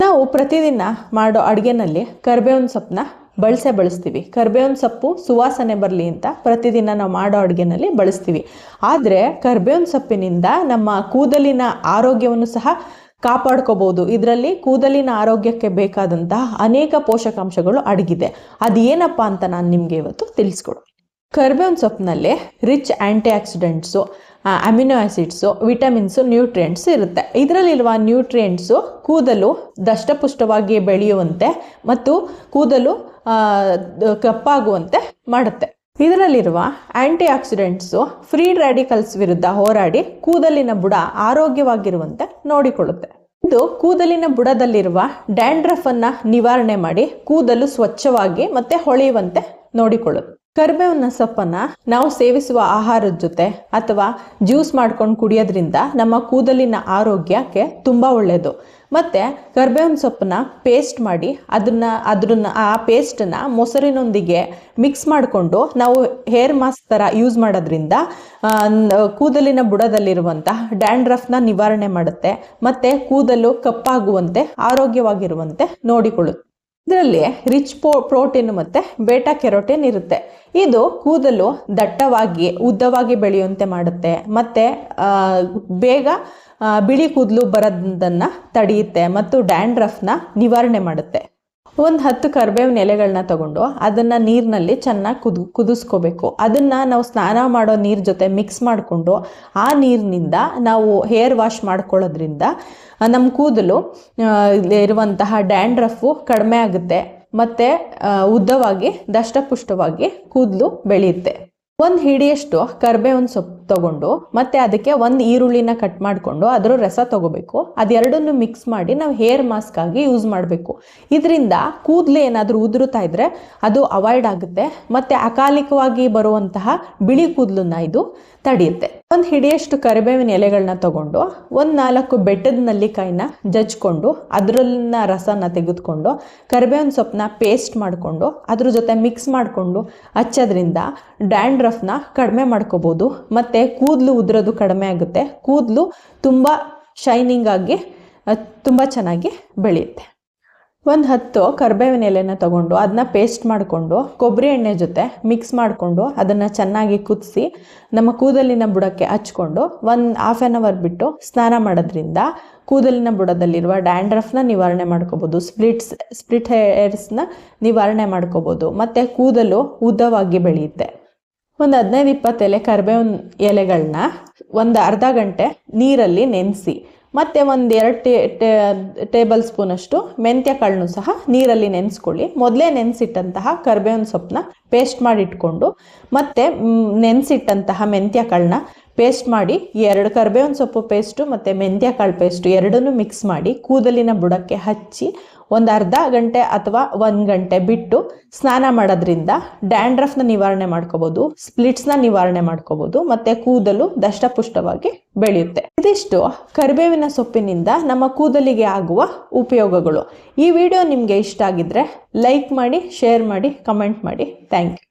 ನಾವು ಪ್ರತಿದಿನ ಮಾಡೋ ಅಡುಗೆನಲ್ಲಿ ಕರ್ಬೇವಿನ ಸೊಪ್ಪನ್ನ ಬಳಸೇ ಬಳಸ್ತೀವಿ. ಕರ್ಬೇವಿನ ಸೊಪ್ಪು ಸುವಾಸನೆ ಬರಲಿ ಅಂತ ಪ್ರತಿದಿನ ನಾವು ಮಾಡೋ ಅಡುಗೆನಲ್ಲಿ ಬಳಸ್ತೀವಿ. ಆದರೆ ಕರ್ಬೇವಿನ ಸೊಪ್ಪಿನಿಂದ ನಮ್ಮ ಕೂದಲಿನ ಆರೋಗ್ಯವನ್ನು ಸಹ ಕಾಪಾಡ್ಕೋಬಹುದು. ಇದರಲ್ಲಿ ಕೂದಲಿನ ಆರೋಗ್ಯಕ್ಕೆ ಬೇಕಾದಂತಹ ಅನೇಕ ಪೋಷಕಾಂಶಗಳು ಅಡಗಿದೆ. ಅದು ಏನಪ್ಪಾ ಅಂತ ನಾನು ನಿಮಗೆ ಇವತ್ತು ತಿಳಿಸ್ಕೊಡು ಕರ್ಬೇವಿನ ಸೊಪ್ಪಿನಲ್ಲಿ rich antioxidants amino acids vitamins nutrients ಇರುತ್ತೆ. ಇದರಲ್ಲಿರುವ ನ್ಯೂಟ್ರಿಯೆಂಟ್ಸು ಕೂದಲು ದಷ್ಟಪುಷ್ಟವಾಗಿ ಬೆಳೆಯುವಂತೆ ಮತ್ತು ಕೂದಲು ಕಪ್ಪಾಗುವಂತೆ ಮಾಡುತ್ತೆ. ಇದರಲ್ಲಿರುವ ಆಂಟಿ ಆಕ್ಸಿಡೆಂಟ್ಸು ಫ್ರೀ ರ್ಯಾಡಿಕಲ್ಸ್ ವಿರುದ್ಧ ಹೋರಾಡಿ ಕೂದಲಿನ ಬುಡ ಆರೋಗ್ಯವಾಗಿರುವಂತೆ ನೋಡಿಕೊಳ್ಳುತ್ತೆ. ಇದು ಕೂದಲಿನ ಬುಡದಲ್ಲಿರುವ ಡ್ಯಾಂಡ್ರಫ್ ಅನ್ನ ನಿವಾರಣೆ ಮಾಡಿ ಕೂದಲು ಸ್ವಚ್ಛವಾಗಿ ಮತ್ತೆ ಹೊಳೆಯುವಂತೆ ನೋಡಿಕೊಳ್ಳುತ್ತೆ. ಕರಿಬೇವಿನ ಸೊಪ್ಪನ್ನ ನಾವು ಸೇವಿಸುವ ಆಹಾರದ ಜೊತೆ ಅಥವಾ ಜ್ಯೂಸ್ ಮಾಡ್ಕೊಂಡು ಕುಡಿಯೋದ್ರಿಂದ ನಮ್ಮ ಕೂದಲಿನ ಆರೋಗ್ಯಕ್ಕೆ ತುಂಬಾ ಒಳ್ಳೆಯದು ಮತ್ತೆ ಕರ್ಬೇವಿನ ಸೊಪ್ಪನ್ನ ಪೇಸ್ಟ್ ಮಾಡಿ ಅದನ್ನ ಅದ್ರನ್ನ ಆ ಪೇಸ್ಟನ್ನ ಮೊಸರಿನೊಂದಿಗೆ ಮಿಕ್ಸ್ ಮಾಡಿಕೊಂಡು ನಾವು ಹೇರ್ ಮಾಸ್ಕ್ ಥರ ಯೂಸ್ ಮಾಡೋದ್ರಿಂದ ಕೂದಲಿನ ಬುಡದಲ್ಲಿರುವಂತಹ ಡ್ಯಾಂಡ್ರಫ್ನ ನಿವಾರಣೆ ಮಾಡುತ್ತೆ. ಮತ್ತೆ ಕೂದಲು ಕಪ್ಪಾಗುವಂತೆ, ಆರೋಗ್ಯವಾಗಿರುವಂತೆ ನೋಡಿಕೊಳ್ಳುತ್ತೆ. ಇದರಲ್ಲಿ ರಿಚ್ ಪೋ ಪ್ರೋಟೀನ್ ಮತ್ತು ಬೇಟಾ ಕೆರೋಟಿನ್ ಇರುತ್ತೆ. ಇದು ಕೂದಲು ದಟ್ಟವಾಗಿ, ಉದ್ದವಾಗಿ ಬೆಳೆಯುವಂತೆ ಮಾಡುತ್ತೆ. ಮತ್ತು ಬೇಗ ಬಿಳಿ ಕೂದಲು ಬರೋದನ್ನು ತಡೆಯುತ್ತೆ ಮತ್ತು ಡ್ಯಾಂಡ್ರಫ್ನ ನಿವಾರಣೆ ಮಾಡುತ್ತೆ. ಒಂದು ಹತ್ತು ಕರಿಬೇವಿನ ಎಲೆಗಳನ್ನ ತಗೊಂಡು ಅದನ್ನು ನೀರಿನಲ್ಲಿ ಚೆನ್ನಾಗಿ ಕುದು, ಕುದಿಸ್ಕೋಬೇಕು. ಅದನ್ನು ನಾವು ಸ್ನಾನ ಮಾಡೋ ನೀರು ಜೊತೆ ಮಿಕ್ಸ್ ಮಾಡಿಕೊಂಡು ಆ ನೀರಿನಿಂದ ನಾವು ಹೇರ್ ವಾಶ್ ಮಾಡ್ಕೊಳ್ಳೋದ್ರಿಂದ ನಮ್ಮ ಕೂದಲು ಇರುವಂತಹ ಡ್ಯಾಂಡ್ರಫು ಕಡಿಮೆ ಆಗುತ್ತೆ ಮತ್ತು ಉದ್ದವಾಗಿ, ದಷ್ಟಪುಷ್ಟವಾಗಿ ಕೂದಲು ಬೆಳೆಯುತ್ತೆ. ಒಂದು ಹಿಡಿಯಷ್ಟು ಕರ್ಬೇವಿನ ಸೊಪ್ಪು ತಗೊಂಡು ಮತ್ತೆ ಅದಕ್ಕೆ ಒಂದು ಈರುಳ್ಳಿನ ಕಟ್ ಮಾಡಿಕೊಂಡು ಅದರ ರಸ ತಗೋಬೇಕು. ಅದೆರಡನ್ನು ಮಿಕ್ಸ್ ಮಾಡಿ ನಾವು ಹೇರ್ ಮಾಸ್ಕ್ ಆಗಿ ಯೂಸ್ ಮಾಡಬೇಕು. ಇದರಿಂದ ಕೂದಲು ಏನಾದರೂ ಉದುರುತ್ತಾ ಇದ್ರೆ ಅದು ಅವಾಯ್ಡ್ ಆಗುತ್ತೆ. ಮತ್ತೆ ಅಕಾಲಿಕವಾಗಿ ಬರುವಂತಹ ಬಿಳಿ ಕೂದಲನ್ನ ಇದು ತಡೆಯುತ್ತೆ. ಒಂದು ಹಿಡಿಯಷ್ಟು ಕರಿಬೇವಿನ ಎಲೆಗಳನ್ನ ತಗೊಂಡು ಒಂದು ನಾಲ್ಕು ಬೆಟ್ಟದ ನಲ್ಲಿಕಾಯಿನ ಜಜ್ಕೊಂಡು ಅದರಲ್ಲಿನ ರಸನ ತೆಗೆದುಕೊಂಡು ಕರಿಬೇವಿನ ಸೊಪ್ಪನ್ನ ಪೇಸ್ಟ್ ಮಾಡಿಕೊಂಡು ಅದ್ರ ಜೊತೆ ಮಿಕ್ಸ್ ಮಾಡಿಕೊಂಡು ಹಚ್ಚೋದ್ರಿಂದ ಡ್ಯಾಂಡ್ರಫ್ನ ಕಡಿಮೆ ಮಾಡ್ಕೋಬೋದು. ಮತ್ತು ಕೂದಲು ಉದುರೋದು ಕಡಿಮೆ ಆಗುತ್ತೆ, ಕೂದಲು ತುಂಬ ಶೈನಿಂಗ್ ಆಗಿ ತುಂಬ ಚೆನ್ನಾಗಿ ಬೆಳೆಯುತ್ತೆ. ಒಂದು ಹತ್ತು ಕರ್ಬೇವಿನ ಎಲೆನ ತಗೊಂಡು ಅದನ್ನ ಪೇಸ್ಟ್ ಮಾಡಿಕೊಂಡು, ಕೊಬ್ಬರಿ ಎಣ್ಣೆ ಜೊತೆ ಮಿಕ್ಸ್ ಮಾಡಿಕೊಂಡು, ಅದನ್ನು ಚೆನ್ನಾಗಿ ಕುದಿಸಿ, ನಮ್ಮ ಕೂದಲಿನ ಬುಡಕ್ಕೆ ಹಚ್ಕೊಂಡು, ಒಂದು ಹಾಫ್ ಆನ್ ಅವರ್ ಬಿಟ್ಟು ಸ್ನಾನ ಮಾಡೋದ್ರಿಂದ ಕೂದಲಿನ ಬುಡದಲ್ಲಿರುವ ಡ್ಯಾಂಡ್ರಫ್ನ ನಿವಾರಣೆ ಮಾಡ್ಕೋಬೋದು ಸ್ಪ್ಲಿಟ್ಸ್ ಸ್ಪ್ಲಿಟ್ ಹೇರ್ಸ್ನ ನಿವಾರಣೆ ಮಾಡ್ಕೋಬೋದು, ಮತ್ತು ಕೂದಲು ಉದ್ದವಾಗಿ ಬೆಳೆಯುತ್ತೆ. ಒಂದು ಹದಿನೈದು ಇಪ್ಪತ್ತು ಎಲೆ ಕರಿಬೇವಿನ ಎಲೆಗಳನ್ನ ಒಂದು ಅರ್ಧ ಗಂಟೆ ನೀರಲ್ಲಿ ನೆನೆಸಿ, ಮತ್ತು ಒಂದು ಎರಡು ಟೇ ಟೇಬಲ್ ಸ್ಪೂನಷ್ಟು ಮೆಂತ್ಯ ಕಾಳನ್ನು ಸಹ ನೀರಲ್ಲಿ ನೆನೆಸ್ಕೊಳ್ಳಿ. ಮೊದಲೇ ನೆನೆಸಿಟ್ಟಂತಹ ಕರ್ಬೇವಿನ ಸೊಪ್ಪನ್ನ ಪೇಸ್ಟ್ ಮಾಡಿ ಇಟ್ಕೊಂಡು ಮತ್ತು ನೆನೆಸಿಟ್ಟಂತಹ ಮೆಂತ್ಯ ಕಾಳನ್ನ ಪೇಸ್ಟ್ ಮಾಡಿ, ಎರಡು ಕರ್ಬೇವಿನ ಸೊಪ್ಪು ಪೇಸ್ಟು ಮತ್ತು ಮೆಂತ್ಯ ಕಾಳು ಪೇಸ್ಟು ಎರಡನ್ನೂ ಮಿಕ್ಸ್ ಮಾಡಿ ಕೂದಲಿನ ಬುಡಕ್ಕೆ ಹಚ್ಚಿ ಒಂದು ಅರ್ಧ ಗಂಟೆ ಅಥವಾ ಒಂದು ಗಂಟೆ ಬಿಟ್ಟು ಸ್ನಾನ ಮಾಡೋದ್ರಿಂದ ಡ್ಯಾಂಡ್ರಫ್ನ ನಿವಾರಣೆ ಮಾಡ್ಕೋಬೋದು, ಸ್ಪ್ಲಿಟ್ಸ್ನ ನಿವಾರಣೆ ಮಾಡ್ಕೋಬೋದು, ಮತ್ತು ಕೂದಲು ದಷ್ಟಪುಷ್ಟವಾಗಿ ಬೆಳೆಯುತ್ತೆ. ಇದಿಷ್ಟು ಕರಿಬೇವಿನ ಸೊಪ್ಪಿನಿಂದ ನಮ್ಮ ಕೂದಲಿಗೆ ಆಗುವ ಉಪಯೋಗಗಳು. ಈ ವಿಡಿಯೋ ನಿಮಗೆ ಇಷ್ಟ ಆಗಿದ್ರೆ ಲೈಕ್ ಮಾಡಿ, ಶೇರ್ ಮಾಡಿ, ಕಮೆಂಟ್ ಮಾಡಿ. Thank you.